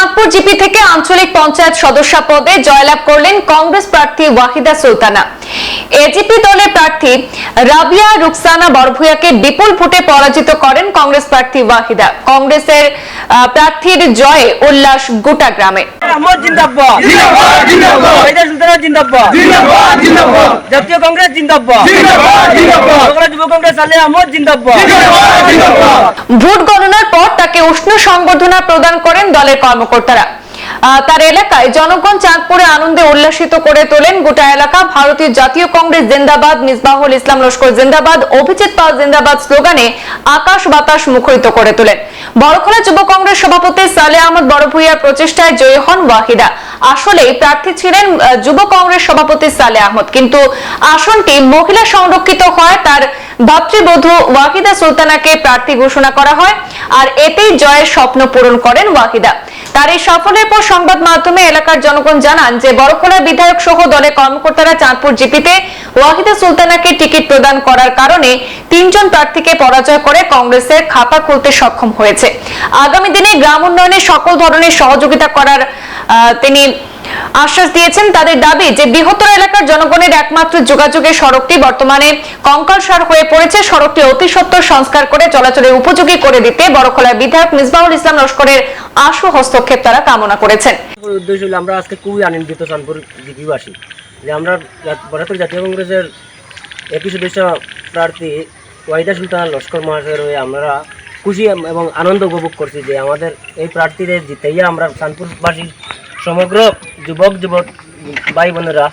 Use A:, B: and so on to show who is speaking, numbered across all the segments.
A: Chandpur GP থেকে আঞ্চলিক পঞ্চায়েত সদস্য পদে জয়লাভ করলেন কংগ্রেস প্রার্থী ওয়াহিদা সুলতানা। এজিপি দলের প্রার্থী রাবিয়া রুকসানা বড়ভুইয়াকে বিপুল ভোটে পরাজিত করেন কংগ্রেস প্রার্থী ওয়াহিদা। কংগ্রেসের প্রার্থীর জয়ে উল্লাস গোটা গ্রামে।
B: আহমদ জিন্দাবাদ
C: জিন্দাবাদ জিন্দাবাদ
B: ওয়াহিদা সুলতানা জিন্দাবাদ
C: জিন্দাবাদ জিন্দাবাদ
B: জাতীয় কংগ্রেস জিন্দাবাদ
C: জিন্দাবাদ জিন্দাবাদ
B: বাংলা যুব কংগ্রেস আলে আহমদ জিন্দাবাদ
C: জিন্দাবাদ জিন্দাবাদ
A: ভোট গণনার পর তাকে উষ্ণ সংবর্ধনা প্রদান করেন দলের কর্মকর্তারা। তার এলাকায় জনগণ চাঁদপুরে আনন্দে উল্লাসিত করে তোলেন গোটা এলাকা। ভারতীয় জাতীয় কংগ্রেস জিন্দাবাদ, মিসবাহুল ইসলাম লস্কর জিন্দাবাদ, অভিজিৎ পাল জিন্দাবাদ স্লোগানে আকাশ বাতাস মুখরিত করে তোলেন। বড়খলা যুব কংগ্রেস সভাপতি সালে আহমদ বড়ভুইয়ার প্রচেষ্টায় জয়ী হন ওয়াহিদা। আসলে প্রার্থী ছিলেন যুব কংগ্রেস সভাপতি সালে আহমদ। কিন্তু আসনটি মহিলা সংরক্ষিত হয়, তার ভাতৃবধূ ওয়াহিদা সুলতানাকে প্রার্থী ঘোষণা করা হয়, আর এতেই জয়ের স্বপ্ন পূরণ করেন ওয়াহিদা। তার এই সাফল্যের পর সংবাদ মাধ্যমে এলাকার জনগণ জানান যে বড়খোলা বিধায়ক সহ দলের কর্মকর্তারা চাঁদপুর জিপিতে ওয়াহিদা সুলতানাকে টিকিট প্রদান করার কারণে তিনজন প্রার্থীকে পরাজয় করে কংগ্রেসের খাপা খুলতে সক্ষম হয়েছে। আগামী দিনে গ্রাম উন্নয়নে সকল ধরনের সহযোগিতা করার তিনি আশ্বাস দিয়েছেন তাদের দাবি যে বৃহত্তর এলাকার জনগণের একমাত্র যোগাযোগের সড়কটি বর্তমানে কঙ্কালসার হয়ে পড়েছে। সড়কটি অতি সত্বর সংস্কার করে চলাচলের উপযোগী করে দিতে বড়খলার বিধায়ক মিসবাহুল ইসলাম লস্করের আশু হস্তক্ষেপ তারা কামনা করেছেন।
B: উদ্দেশ্য হলো আমরা আজকে খুবই আনন্দিত চাঁদপুর যে আমরা ভারতের জাতীয় কংগ্রেসের একই সদস্য প্রার্থী ওয়াহিদা সুলতান লস্কর মহাশয়ের হয়ে আমরা খুশি এবং আনন্দ উপভোগ করছি যে আমাদের এই প্রার্থীদের জিতাইয়া আমরা চাঁদপুরবাসী সমগ্র যুবক যুবক ভাই বোনেরা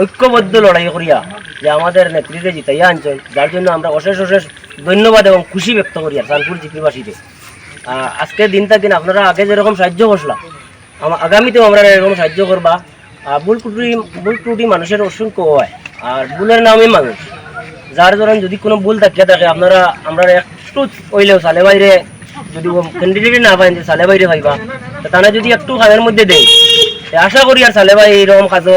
B: ঐক্যবদ্ধ লড়াই করিয়া যে আমাদের নেতৃত্বে জিতাইয়া আনছেন যার জন্য আমরা অশেষ অশেষ ধন্যবাদ এবং খুশি ব্যক্ত করি আর চাঁদপুর জিপিবাসীকে। আহ, আজকের দিনটা দিন আপনারা আগে যেরকম সাহায্য করছিলা আগামীতেও আমরা এরকম সাহায্য করবা। ভুল ত্রুটি ভুল ত্রুটি মানুষের অসংখ্য হয় আর ভুলের নামই মানুষ। যার ধরেন যদি কোনো ভুল থাকিয়া থাকে আপনারা আমরা একটু হইলেও সালে বাইরে যদি ক্যান্ডিডেট না পায় সালে বাইরে পাইবা তারা যদি একটু কাজের মধ্যে দেয় আশা করি আর সালে ভাই এরকম কাজও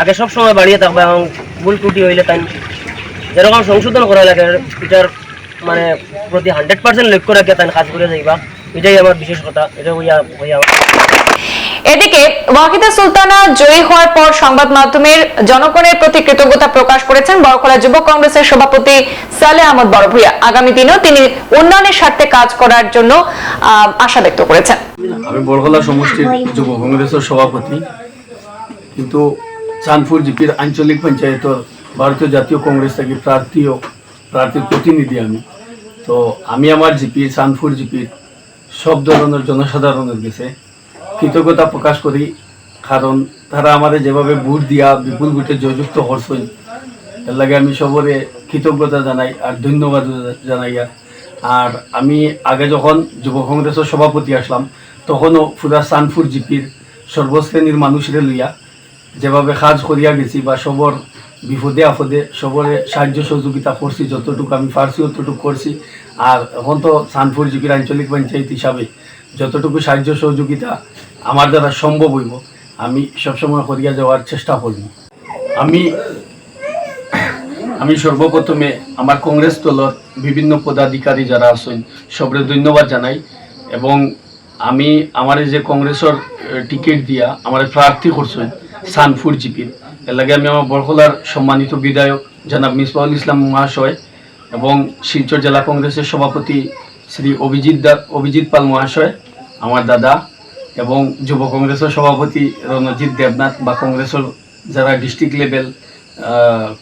B: আগে সব সময় বাড়িয়ে থাকবে এবং ভুল ত্রুটি হইলে তাই যেরকম সংশোধন করা লাগে, এটার মানে প্রতি হান্ড্রেড পার্সেন্ট লক্ষ্য রাখে তাই কাজ করে যাইবা। এটাই আমার বিশেষ কথা, এটা হইয়া হইয়া
A: এদিকে ওয়াহিদা সুলতানা জয়ী হওয়ার পর সংবাদ মাধ্যমের জনগণের প্রতি কৃতজ্ঞতা প্রকাশ করেছেন বড়খলা যুব কংগ্রেসের সভাপতি সালে আহমদ বড়ভুইয়া আগামী দিনেও তিনি উন্নয়নের স্বার্থে কাজ করার জন্য আশা ব্যক্ত করেছেন।
D: আমি বরগলা সমষ্টির যুব কংগ্রেসের সভাপতি। কিন্তু চাঁদপুর জিপির আঞ্চলিক পঞ্চায়েতর ভারতীয় জাতীয় কংগ্রেস থেকে প্রার্থী ও প্রার্থীর প্রতিনিধি আমি। তো আমি আমার জিপি, চাঁদপুর জিপির সব ধরনের জনসাধারণের কাছে কৃতজ্ঞতা প্রকাশ করি, কারণ তারা আমাদের যেভাবে ভোট দিয়া বিপুল ভোটে জয়যুক্ত করছেন, এর লাগে আমি সবরে কৃতজ্ঞতা জানাই আর ধন্যবাদ জানাই আর। আমি আগে যখন যুব কংগ্রেসের সভাপতি আসলাম, তখনও পুরা সানপুর জিপির সর্বশ্রেণীর মানুষরে লইয়া যেভাবে কাজ করিয়া গেছি বা সবর বিপদে আপদে সবরে সাহায্য সহযোগিতা করছি, যতটুকু আমি পারছি ততটুকু করছি। আর এখন তো সানপুর জিপির আঞ্চলিক পঞ্চায়েত হিসাবে যতটুকু সাহায্য সহযোগিতা আমার দ্বারা সম্ভব হইব। আমি সবসময় করিয়া যাওয়ার চেষ্টা করব। আমি আমি সর্বপ্রথমে আমার কংগ্রেস দলের বিভিন্ন পদাধিকারী যারা আছেন, সবরে ধন্যবাদ জানাই এবং আমি আমার যে কংগ্রেসের টিকিট দিয়া আমার প্রার্থী করছেন সানপুর জিপির এর লাগে আমি আমার বরখলার সম্মানিত বিধায়ক জনাব মিসবাউল ইসলাম মহাশয় এবং শিলচর জেলা কংগ্রেসের সভাপতি শ্রী অভিজিৎ দা, অভিজিৎ পাল মহাশয়, আমার দাদা এবং যুব কংগ্রেসের সভাপতি রণজিৎ দেবনাথ বা কংগ্রেসের যারা ডিস্ট্রিক্ট লেভেল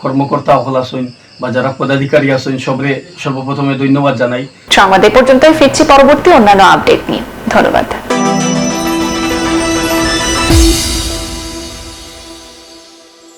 D: কর্মকর্তা হল আসুন বা যারা পদাধিকারী আছেন, সবরে সর্বপ্রথমে ধন্যবাদ জানাই।
A: সংবাদ এ পর্যন্তই ফিরছি পরবর্তী অন্যান্য আপডেট নিয়ে। ধন্যবাদ।